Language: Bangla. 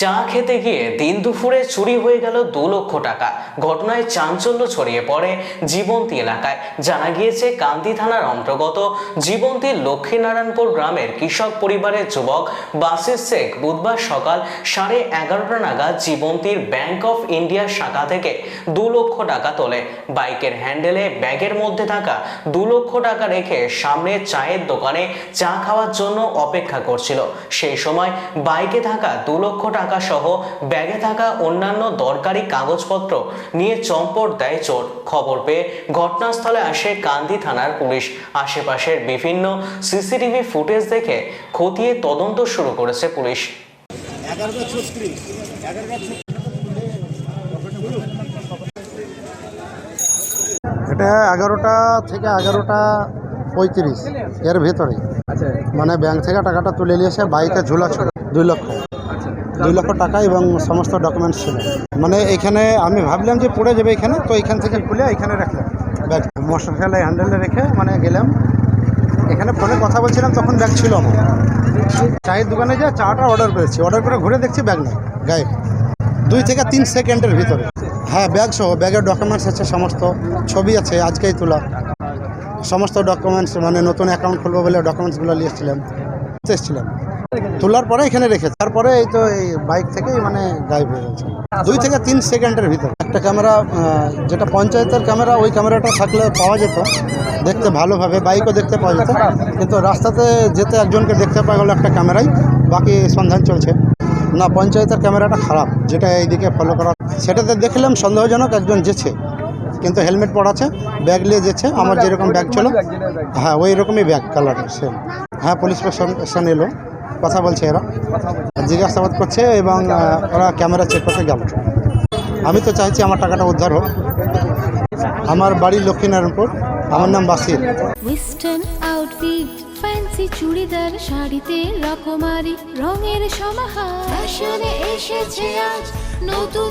চা খেতে গিয়ে দিন দুপুরে চুরি হয়ে গেল দু লক্ষ টাকা। ঘটনায় চাঞ্চল্য ছড়িয়ে পড়ে জীবন্তী এলাকায়। জানা গিয়েছে কান্দি থানার অন্তর্গত জীবন্তীর লক্ষ্মীনারায়ণপুর গ্রামের কৃষক পরিবারের যুবক বাসির শেখ বুধবার সকাল সাড়ে এগারোটা নাগাদ জীবন্তীর ব্যাংক অফ ইন্ডিয়া শাখা থেকে দু লক্ষ টাকা তোলে। বাইকের হ্যান্ডেলে, ব্যাগের মধ্যে থাকা দু লক্ষ টাকা রেখে সামনে চায়ের দোকানে চা খাওয়ার জন্য অপেক্ষা করছিল। সেই সময় বাইকে থাকা দু লক্ষ টাকা সহ ব্যাগে থাকা অন্যান্য দরকারি কাগজপত্র নিয়ে চম্পট দেয় চোর। খবর পেয়ে ঘটনাস্থলে আসে কান্দি থানার পুলিশ। আশেপাশের বিভিন্ন সিসিটিভি ফুটেজ দেখে খতিয়ে তদন্ত শুরু করেছে পুলিশ। এটা এগারোটা থেকে এগারোটা পঁয়ত্রিশ এর ভেতরে মানে ব্যাংক থেকে টাকাটা তুলে নিয়েছে বাইকে ঝুলা ছিল দুই লক্ষ। দুই লক্ষ টাকা এবং সমস্ত ডকুমেন্টস ছিল। মানে এখানে আমি ভাবলাম যে পড়ে যাবে এখানে, তো এখান থেকে খুলে এখানে রাখলাম। ব্যাগ মোটর সাইকেলে হ্যান্ডেলে রেখে মানে গেলাম। এখানে ফোনে কথা বলছিলাম, তখন ব্যাগ ছিল আমার। চায়ের দোকানে যা চাটা অর্ডার করেছি অর্ডার করে ঘুরে দেখছি ব্যাগ নেই গায়ে দুই থেকে তিন সেকেন্ডের ভিতরে। হ্যাঁ ব্যাগ সহ ব্যাগের ডকুমেন্টস আছে, সমস্ত ছবি আছে, আজকেই তোলা। সমস্ত ডকুমেন্টস মানে নতুন অ্যাকাউন্ট খুলবো বলে ডকুমেন্টসগুলো নিয়ে এসেছিলাম। এসেছিলাম। তোলার পরে এখানে রেখেছে। তারপরে এই তো এই বাইক থেকেই মানে গায়েব হয়ে গেছে। দুই থেকে তিন সেকেন্ডের ভিতর। একটা ক্যামেরা যেটা পঞ্চায়েতের ক্যামেরা, ওই ক্যামেরাটা থাকলে পাওয়া যেত। দেখতে ভালোভাবে, বাইকও দেখতে পাওয়া যেত। কিন্তু রাস্তাতে যেতে একজনকে দেখতে পাওয়া গেলো একটা ক্যামেরাই। বাকি সন্ধান চলছে। না, পঞ্চায়েতের ক্যামেরাটা খারাপ, যেটা এইদিকে ফলো করা। সেটাতে দেখলাম সন্দেহজনক একজন যেছে। কিন্তু হেলমেট পরা আছে, ব্যাগ নিয়ে যেছে। আমার যেরকম ব্যাগ ছিল হ্যাঁ ওই রকমই ব্যাগ কালার সেম হ্যাঁ পুলিশ প্রশাসন এলো। কথা বলছে এরা। জিজ্ঞাসাবাদ করছে এবং ওরা ক্যামেরা চেক করতে গেল। আমি তো চাইছি আমার টাকাটা উদ্ধার হোক। আমার বাড়ি লক্ষ্মীনারায়ণপুর। আমার নাম বাসির। ফ্যান্সি চুড়িদার, শাড়িতে রকমারি, রঙের সমাহার। এসেছে আজ নতুন